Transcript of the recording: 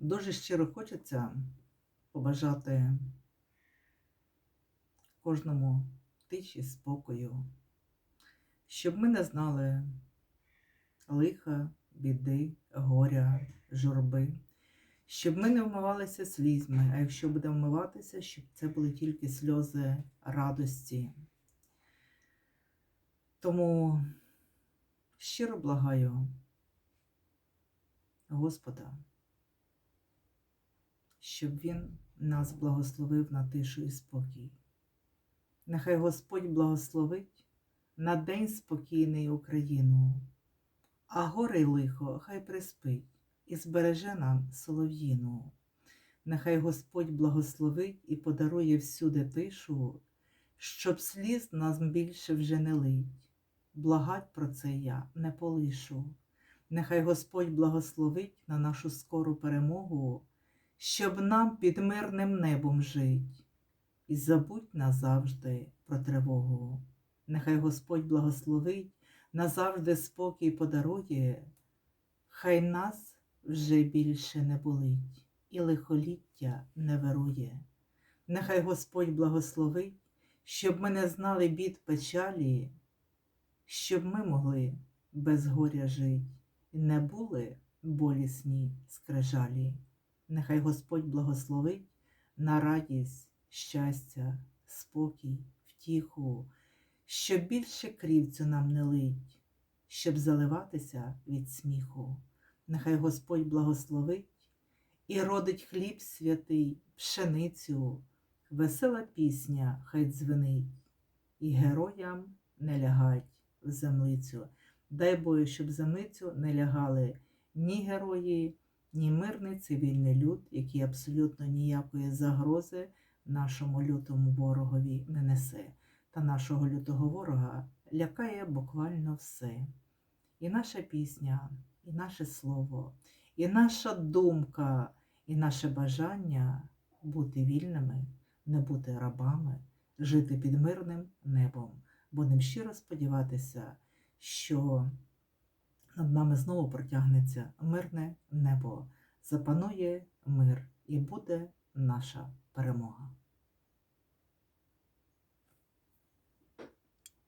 Дуже щиро хочеться побажати кожному тиші, спокою, щоб ми не знали лиха, біди, горя, журби, щоб ми не вмивалися слізьми, а якщо будемо вмиватися, щоб це були тільки сльози радості. Тому щиро благаю Господа, щоб Він нас благословив на тишу і спокій. Нехай Господь благословить на день спокійний Україну, а горе й лихо хай приспить і збереже нам солов'їну. Нехай Господь благословить і подарує всюди тишу, щоб сліз нас більше вже не лить. Благать про це я не полишу. Нехай Господь благословить на нашу скору перемогу, щоб нам під мирним небом жить, і забудь назавжди про тривогу. Нехай Господь благословить, назавжди спокій подарує, хай нас вже більше не болить, і лихоліття не вирує. Нехай Господь благословить, щоб ми не знали бід печалі, щоб ми могли без горя жить і не були болісні скрижалі. Нехай Господь благословить на радість, щастя, спокій, втіху, щоб більше крівцю нам не лить, щоб заливатися від сміху. Нехай Господь благословить і родить хліб святий, пшеницю, весела пісня хай дзвенить, і героям не лягать в землицю. Дай Боже, щоб землицю не лягали ні герої, ні мирний цивільний люд, який абсолютно ніякої загрози нашому лютому ворогові не несе. Та нашого лютого ворога лякає буквально все. І наша пісня, і наше слово, і наша думка, і наше бажання бути вільними, не бути рабами, жити під мирним небом. Будемо щиро сподіватися, що над нами знову протягнеться мирне небо, запанує мир і буде наша перемога.